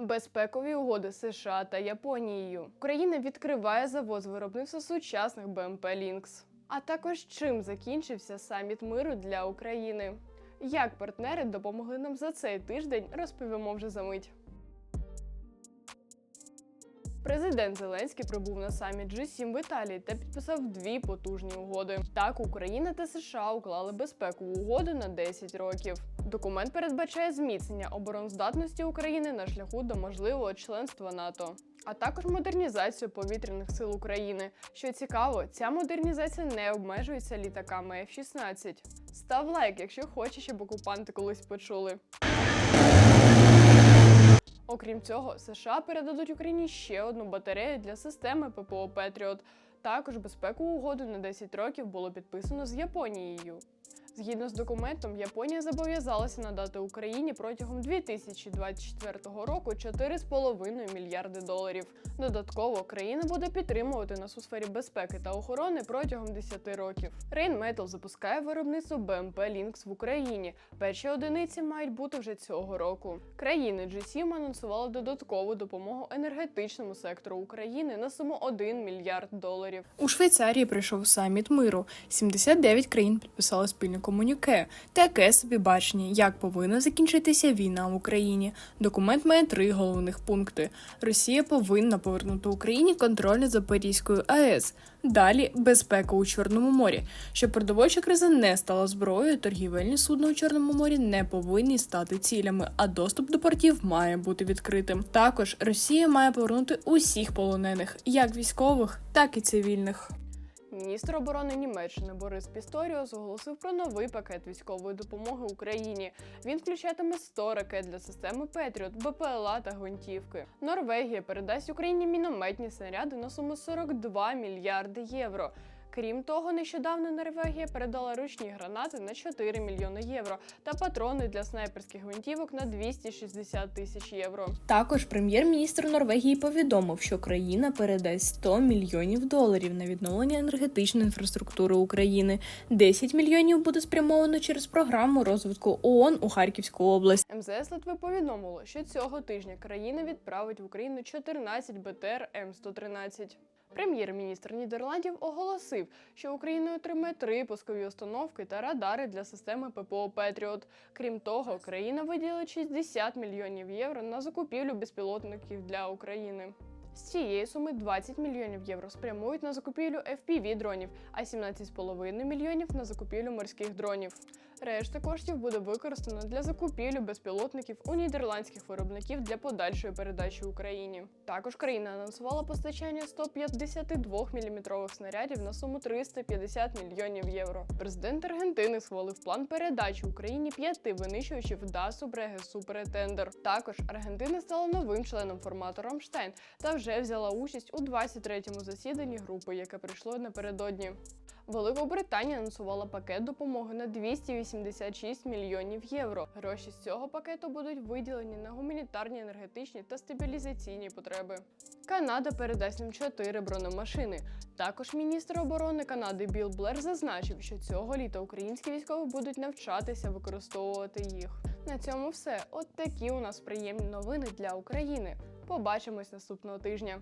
Безпекові угоди США та Японією. Україна відкриває завод з виробництва сучасних БМП Лінкс. А також чим закінчився саміт миру для України. Як партнери допомогли нам за цей тиждень, розповімо вже за мить. Президент Зеленський прибув на саміт G7 в Італії та підписав дві потужні угоди. Так, Україна та США уклали безпекову угоду на 10 років. Документ передбачає зміцнення обороноздатності України на шляху до можливого членства НАТО. А також модернізацію повітряних сил України. Що цікаво, ця модернізація не обмежується літаками F-16. Став лайк, якщо хочеш, щоб окупанти колись почули. Окрім цього, США передадуть Україні ще одну батарею для системи ППО Петріот. Також безпекову угоду на 10 років було підписано з Японією. Згідно з документом, Японія зобов'язалася надати Україні протягом 2024 року 4,5 мільярди доларів. Додатково країна буде підтримувати нас у сфері безпеки та охорони протягом 10 років. Rheinmetall запускає виробництво БМП Lynx в Україні. Перші одиниці мають бути вже цього року. Країни G7 анонсували додаткову допомогу енергетичному сектору України на суму 1 мільярд доларів. У Швейцарії пройшов саміт миру. 79 країн підписали спільне комуніке. Таке собі бачення, як повинна закінчитися війна в Україні. Документ має три головних пункти: Росія повинна повернути Україні контроль над Запорізькою АЕС. Далі безпека у Чорному морі. Щоб продовольча криза не стала зброєю, торгівельні судна у Чорному морі не повинні стати цілями, а доступ до портів має бути відкритим. Також Росія має повернути усіх полонених, як військових, так і цивільних. Міністр оборони Німеччини Борис Пісторіус оголосив про новий пакет військової допомоги Україні. Він включатиме 100 ракет для системи Петріот, БПЛА та гвинтівки. Норвегія передасть Україні мінометні снаряди на суму 42 мільярди євро. Крім того, нещодавно Норвегія передала ручні гранати на 4 мільйони євро та патрони для снайперських гвинтівок на 260 тисяч євро. Також прем'єр-міністр Норвегії повідомив, що країна передасть 100 мільйонів доларів на відновлення енергетичної інфраструктури України. 10 мільйонів буде спрямовано через програму розвитку ООН у Харківську область. МЗС Литви повідомило, що цього тижня країна відправить в Україну 14 БТР М113. Прем'єр-міністр Нідерландів оголосив, що Україна отримає три пускові установки та радари для системи ППО Петріот. Крім того, країна виділить 60 мільйонів євро на закупівлю безпілотників для України. З цієї суми 20 мільйонів євро спрямують на закупівлю FPV дронів, а 17,5 мільйонів на закупівлю морських дронів. Решта коштів буде використано для закупівлі безпілотників у нідерландських виробників для подальшої передачі Україні. Також країна анонсувала постачання 152 мм снарядів на суму 350 мільйонів євро. Президент Аргентини схвалив план передачі Україні п'яти винищувачів ДАСу Бреге Суперетендер. Також Аргентина стала новим членом формату Рамштайн та вже взяла участь у 23-му засіданні групи, яке прийшло напередодні. Великобританія анонсувала пакет допомоги на 286 мільйонів євро. Гроші з цього пакету будуть виділені на гуманітарні, енергетичні та стабілізаційні потреби. Канада передасть нам 4 бронемашини. Також міністр оборони Канади Біл Блер зазначив, що цього літа українські військові будуть навчатися використовувати їх. На цьому все. От такі у нас приємні новини для України. Побачимось наступного тижня.